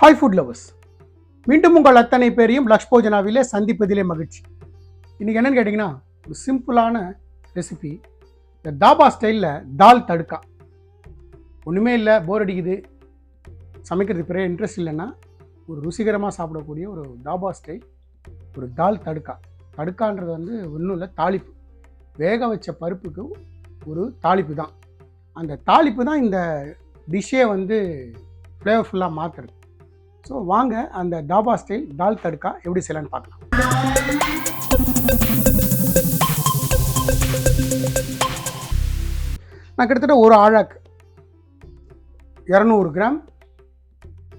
Hi food lovers மீண்டும் உங்கள் அத்தனை பேரையும் லக்ஷ் போஜனாவிலே சந்திப்பதிலே மகிழ்ச்சி. இன்றைக்கி என்னென்னு கேட்டிங்கன்னா ஒரு சிம்பிளான ரெசிபி இந்த தாபா ஸ்டைலில் தால் தடுக்கா. ஒன்றுமே இல்லை போர் அடிக்குது. சமைக்கிறதுக்கு பெரிய இன்ட்ரெஸ்ட் இல்லைன்னா ஒரு ருசிகரமாக சாப்பிடக்கூடிய ஒரு தாபா ஸ்டைல் ஒரு தால் தடுக்கா. தடுக்கான்றது வந்து ஒன்றும் இல்லை தாளிப்பு. வேக வச்ச பருப்புக்கு ஒரு தாளிப்பு தான். அந்த தாளிப்பு தான் இந்த டிஷ்ஷே வந்து ஃப்ளேவர்ஃபுல்லாக மாற்றுறது ஸோ வாங்க அந்த டாபா ஸ்டைல் தால் தடுக்கா எப்படி செய்யலான்னு பார்க்கலாம். நான் கிட்டத்தட்ட ஒரு ஆழாக்கு இரநூறு கிராம்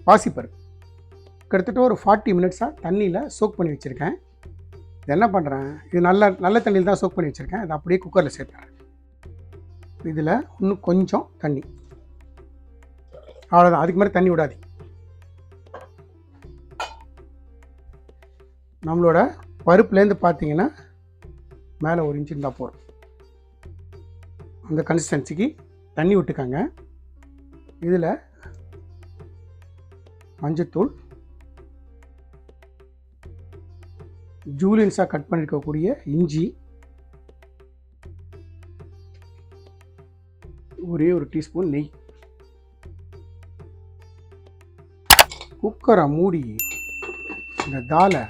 பாசிப்பருப்பு. கிட்டத்தட்ட ஒரு ஃபார்ட்டி மினிட்ஸாக தண்ணியில் சோக் பண்ணி வச்சுருக்கேன். இது என்ன பண்ணுறேன் இது நல்ல நல்ல தண்ணியில் தான் சோக் பண்ணி வச்சுருக்கேன். இதை அப்படியே குக்கரில் சேர்த்துறேன். இதில் இன்னும் கொஞ்சம் தண்ணி. அவ்வளோதான் அதுக்கு மாதிரி தண்ணி விடாது நம்மளோட பருப்புலேருந்து பார்த்தீங்கன்னா மேலே ஒரு இன்ச்சு இருந்தால் போகிறோம் அந்த கன்சிஸ்டன்சிக்கு தண்ணி விட்டுக்காங்க. இதில் மஞ்சத்தூள் ஜூலியன்ஸாக கட் பண்ணியிருக்கக்கூடிய இஞ்சி ஒரே ஒரு டீஸ்பூன் நெய். குக்கரை மூடி இந்த தாலை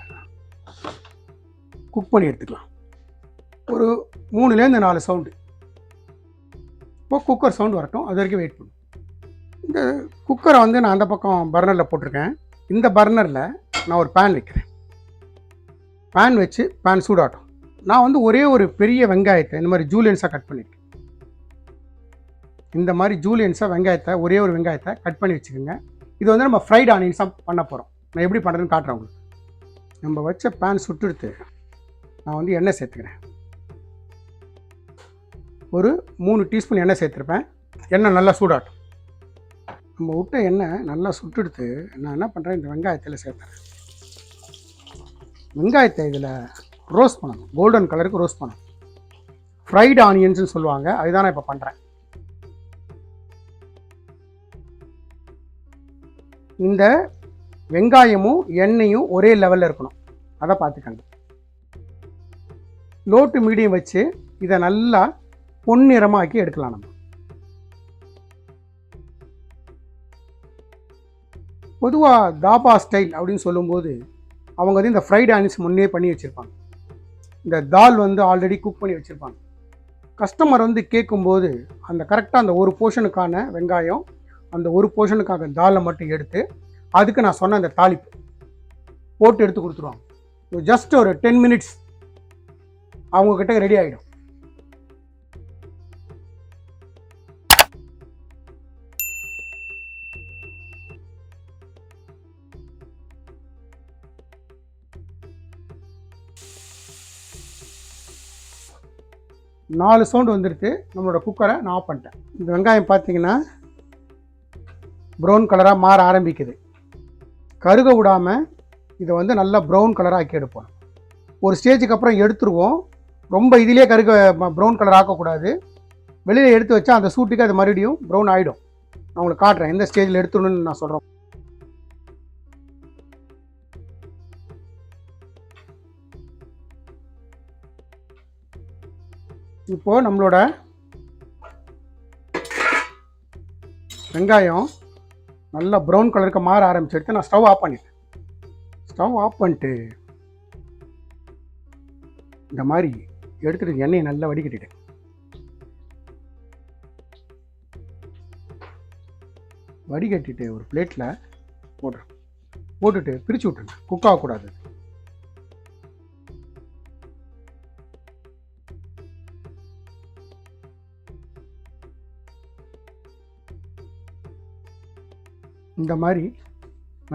குக் பண்ணி எடுத்துக்கலாம். ஒரு மூணுலேருந்து நாலு சவுண்டு இப்போ குக்கர் சவுண்டு வரட்டும் அது வரைக்கும் வெயிட் பண்ணும். இந்த குக்கரை வந்து நான் அந்த பக்கம் பர்னரில் போட்டிருக்கேன். இந்த பர்னரில் நான் ஒரு பேன் வைக்கிறேன். பேன் வச்சு பேன் சூடாட்டும் நான் வந்து ஒரே ஒரு பெரிய வெங்காயத்தை இந்த மாதிரி ஜூலியன்ஸாக கட் பண்ணியிருக்கேன் இந்த மாதிரி ஜூலியன்ஸாக வெங்காயத்தை ஒரே ஒரு வெங்காயத்தை கட் பண்ணி வச்சுக்கோங்க. இது வந்து நம்ம ஃப்ரைட் ஆனியன்ஸாக பண்ண போகிறோம் நான் எப்படி பண்ணுறதுன்னு காட்டுறேன் உங்களுக்கு. நம்ம வச்ச பேன் சுட்டுடுத்து நான் வந்து எண்ணெய் சேர்த்துக்கிறேன். ஒரு மூணு டீஸ்பூன் எண்ணெய் சேர்த்துருப்பேன். எண்ணெய் நல்லா சூடாட்டும் நம்ம விட்ட எண்ணெய் நல்லா சுட்டுடுத்து நான் என்ன பண்ணுறேன்? இந்த வெங்காயத்தில் சேர்த்துறேன். வெங்காயத்தை இதில் ரோஸ்ட் பண்ணணும். கோல்டன் கலருக்கு ரோஸ்ட் பண்ணணும். ஃப்ரைடு ஆனியன்ஸ்னு சொல்லுவாங்க. அதுதான் நான் இப்போ பண்ணுறேன் இந்த வெங்காயமும் எண்ணெயும் ஒரே லெவலில் இருக்கணும். அதை பார்த்துக்கங்க. லோ டு மீடியம் வச்சு இதை நல்லா பொன்னிறமாக்கி எடுக்கலாம் நம்ம. பொதுவாக தாபா ஸ்டைல் அப்படின்னு சொல்லும்போது அவங்க வந்து இந்த ஃப்ரைட் ஆனியன்ஸ் முன்னே பண்ணி வச்சுருப்பாங்க. இந்த தால் வந்து ஆல்ரெடி குக் பண்ணி வச்சுருப்பாங்க. கஸ்டமர் வந்து கேட்கும்போது அந்த கரெக்டாக அந்த ஒரு போர்ஷனுக்கான வெங்காயம் அந்த ஒரு போர்ஷனுக்காக தாலை மட்டும் எடுத்து அதுக்கு நான் சொன்ன அந்த தாளிப்பு போட்டு எடுத்து கொடுத்துருவாங்க. ஜஸ்ட் ஒரு டென் மினிட்ஸ் அவங்கக்கிட்ட ரெடி ஆகிடும் நாலு சவுண்டு வந்துருக்கு. நம்மளோட குக்கரை நான் ஆஃப் பண்ணிட்டேன். இந்த வெங்காயம் பார்த்தீங்கன்னா ப்ரௌன் கலராக மாற ஆரம்பிக்குது. கருக விடாமல் இதை வந்து நல்லா ப்ரௌன் கலராக ஆக்கி எடுப்போம். ஒரு ஸ்டேஜுக்கு அப்புறம் எடுத்துருவோம். ரொம்ப இதிலே கருக ப்ரௌன் கலர் ஆக்கக்கூடாது. வெளியில் எடுத்து வச்சா அந்த சூட்டுக்கு அது மறுபடியும் ப்ரௌன் ஆகிடும் நான் உங்களுக்கு காட்டுறேன் எந்த ஸ்டேஜில் எடுத்துடணும்னு நான் சொல்கிறோம் இப்போது நம்மளோட வெங்காயம் நல்லா ப்ரௌன் கலருக்கு மாற ஆரம்பிச்சிடுத்து நான் ஸ்டவ் ஆஃப் பண்ணிட்டேன். ஸ்டவ் ஆஃப் பண்ணிட்டு இந்த மாதிரி எடுத்துட்டு எண்ணெயை நல்லா வடிகட்டிட்டேன் வடிகட்டிட்டு ஒரு பிளேட்டில் போடுறேன் போட்டுட்டு பிரித்து விட்டுருங்க. குக் ஆகக்கூடாது. இந்த மாதிரி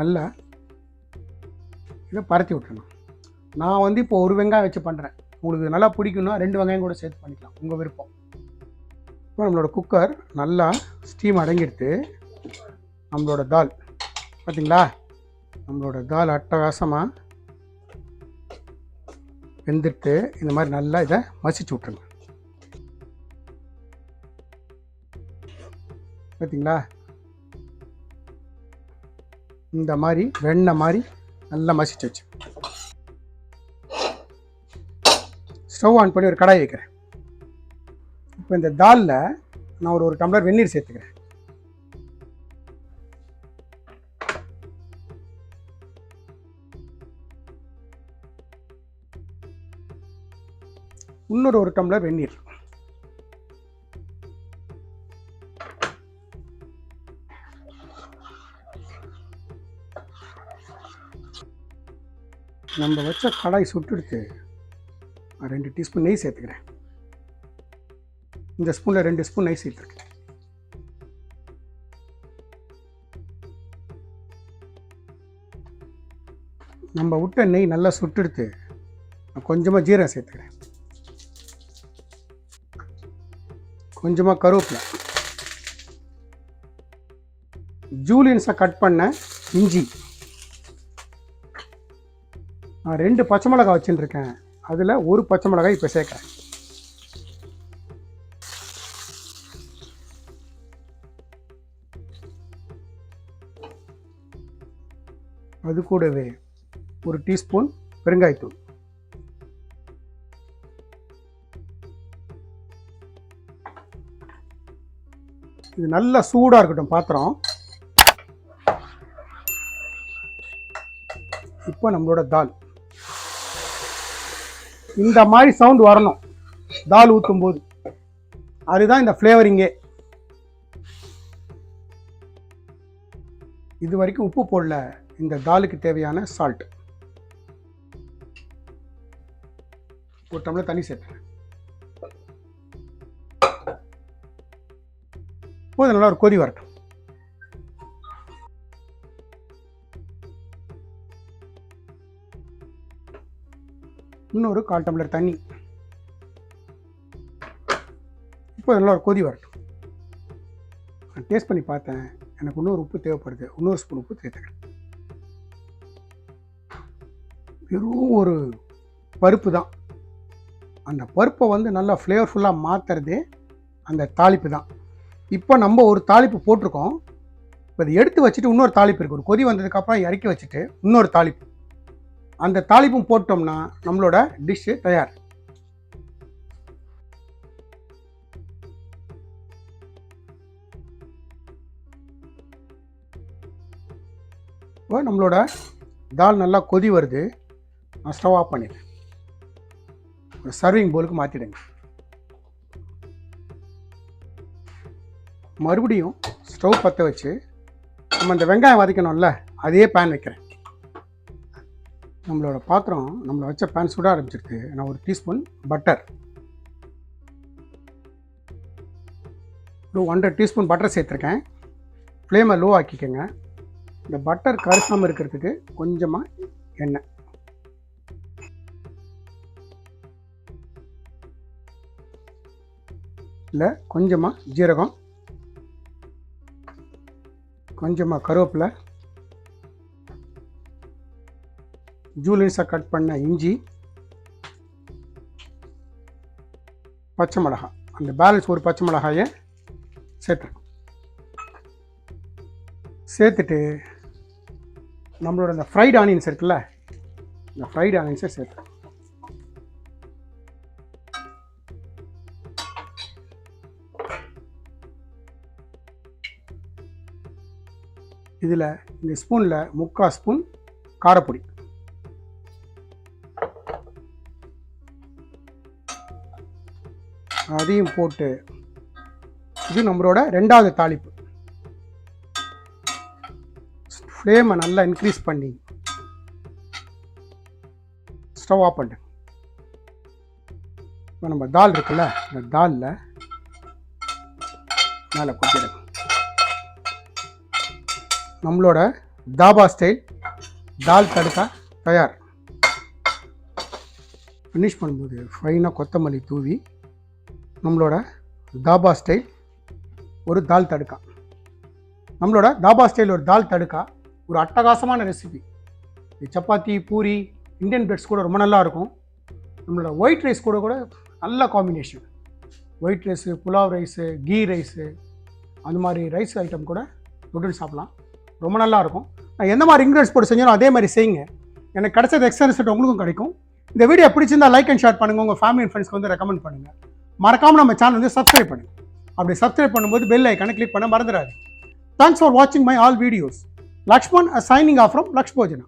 நல்லா இதை பரத்தி விட்டுறணும். நான் வந்து இப்போ ஒரு வெங்காயம் வச்சு பண்ணுறேன் உங்களுக்கு நல்லா பிடிக்கும்னா ரெண்டு வெங்காயம் கூட சேர்த்து பண்ணிக்கலாம் உங்கள் விருப்பம். இப்போ நம்மளோட குக்கர் நல்லா ஸ்டீம் அடங்கிடுத்து நம்மளோட தால் பார்த்தீங்களா நம்மளோட தால் அட்டகாசமாக வெந்துட்டு இந்த மாதிரி நல்லா இதை மசிச்சு விட்ருங்க பார்த்தீங்களா இந்த மாதிரி வெண்ணெய் மாதிரி நல்லா மசிச்சு வச்சு ஸ்டவ் ஆன் பண்ணி ஒரு கடாய் வைக்கிறேன். இப்போ இந்த தாலில் நான் ஒரு ஒரு டம்ளர் வெந்நீர் சேர்த்துக்கிறேன். இன்னொரு ஒரு டம்ளர் வெந்நீர். நம்ம வச்ச கடாய் சுட்டுடுத்து நான் ரெண்டு டீஸ்பூன் நெய் சேர்த்துக்கிறேன். இந்த ஸ்பூனில் ரெண்டு ஸ்பூன் நெய் சேர்த்துருக்கேன் நம்ம விட்ட நெய் நல்லா சுட்டெடுத்து நான் கொஞ்சமாக ஜீரகம் சேர்த்துக்கிறேன். கொஞ்சமாக கருவேப்பிலை. ஜூலியன்ஸாக கட் பண்ண இஞ்சி. நான் ரெண்டு பச்சை மிளகாய் வச்சுட்டுருக்கேன் அதில் ஒரு பச்சை மிளகாய் இப்போ சேர்க்குறேன். அது கூடவே ஒரு டீஸ்பூன் பெருங்காயத்தூள். இது நல்லா சூடாக இருக்கட்டும் பாத்திரம். இப்போ நம்மளோட தால். இந்த மாதிரி சவுண்ட் வரணும். தால் ஊற்றும் போது அதுதான் இந்த ஃப்ளேவரிங்கே இது வரைக்கும் உப்பு போடல. இந்த தாலுக்கு தேவையான சால்ட் ஒரு டம்ளர் தண்ணி சேர்த்துறேன். போது நல்லா ஒரு கொதி வரட்டும். இன்னொரு கால் டம்ளர் தண்ணி. இப்போ நல்லா ஒரு கொதி வரட்டும். நான் டேஸ்ட் பண்ணி பார்த்தேன். எனக்கு இன்னொரு உப்பு தேவைப்படுது. இன்னொரு ஸ்பூன் உப்பு சேர்த்துக்கிறேன் வெறும் ஒரு பருப்பு தான். அந்த பருப்பை வந்து நல்லா ஃப்ளேவர்ஃபுல்லாக மாற்றுறதே அந்த தாளிப்பு தான். இப்போ நம்ம ஒரு தாளிப்பு போட்டிருக்கோம். இப்போ அதை எடுத்து வச்சுட்டு இன்னொரு தாளிப்பு இருக்குது ஒரு கொதி வந்ததுக்கப்புறம் இறக்கி வச்சுட்டு இன்னொரு தாளிப்பு. அந்த தாளிப்பும் போட்டோம்னா நம்மளோட டிஷ்ஷு தயார். இப்போ நம்மளோட தால் நல்லா கொதி வருது. நான் ஸ்டவ் ஆஃப் பண்ணிடுறேன். ஒரு சர்விங் போலுக்கு மாற்றிடுங்க மறுபடியும் ஸ்டவ் பற்ற வச்சு நம்ம இந்த வெங்காயம் வதக்கணும்ல அதே பேன் வைக்கிறேன். நம்மளோட பாத்திரம் நம்மளை வச்ச பேன் சுட ஆரம்பிச்சிருக்கு. நான் ஒரு டீஸ்பூன் பட்டர் ஒரு ஒன்றரை டீஸ்பூன் பட்டர் சேர்த்துருக்கேன். ஃப்ளேமை லோ ஆக்கிக்கோங்க. இந்த பட்டர் கருசாமல் இருக்கிறதுக்கு கொஞ்சமாக எண்ணெய். இல்லை கொஞ்சமாக ஜீரகம். கொஞ்சமாக கருவேப்பிலை. ஜூலின்ஸாக கட் பண்ண இஞ்சி பச்சை மிளகாய். அந்த பேலன்ஸ் ஒரு பச்சை மிளகாயை சேர்த்துருக்கோம். சேர்த்துட்டு நம்மளோட அந்த ஃப்ரைட் ஆனியன்ஸ் இருக்குல்ல இந்த ஃப்ரைட் ஆனியன்ஸை சேர்த்துருக்கோம். இதில் இந்த ஸ்பூனில் முக்கால் ஸ்பூன் காரப்பொடி. அதையும் போட்டு இது நம்மளோட ரெண்டாவது தாளிப்பு. ஃப்ளேமை நல்லா இன்க்ரீஸ் பண்ணி ஸ்டவ் ஆஃப் பண்ணுங்க இப்போ நம்ம தால் இருக்குல்ல இந்த தாலில் மேலே கொட்டிடுங்க நம்மளோட தாபா ஸ்டைல் தால் தடுக்கா தயார். ஃபினிஷ் பண்ணும்போது ஃபைனாக கொத்தமல்லி தூவி நம்மளோட தாபா ஸ்டைல் ஒரு தால் தடுக்கா. நம்மளோட தாபா ஸ்டைல் ஒரு தால் தடுக்கா ஒரு அட்டகாசமான ரெசிபி இது சப்பாத்தி பூரி இந்தியன் பிரெட்ஸ் கூட ரொம்ப நல்லா இருக்கும். நம்மளோட ஒயிட் ரைஸ் கூட கூட நல்ல combination white rice pulao rice ghee rice அந்த மாதிரி ரைஸ் ஐட்டம் கூட தொட்டு சாப்பிட்லாம். ரொம்ப நல்லா இருக்கும். நான் எந்த மாதிரி இன்க்ரீடியன்ஸ் போட்டு செஞ்சாலும் அதே மாதிரி செய்யுங்க. எனக்கு கிடைச்சது எக்ஸ்ட்ரா ரிசல்ட் உங்களுக்கும் கிடைக்கும். இந்த வீடியோ பிடிச்சிருந்தால் லைக் அண்ட் ஷேர் பண்ணுங்கள் உங்கள் ஃபேமிலி அண்ட் ஃப்ரெண்ட்ஸ்க்கு வந்து ரெக்கமெண்ட் பண்ணுங்கள் மறக்காமல் நம்ம சேனல் வந்து சப்ஸ்கிரைப் பண்ணுங்கள் அப்படி சப்ஸ்கிரைப் பண்ணும்போது பெல் ஐக்கானை கிளிக் பண்ண மறந்துடாது தேங்க்ஸ் ஃபார் வாட்சிங் my all videos Lakshman signing off from Lakshbhojana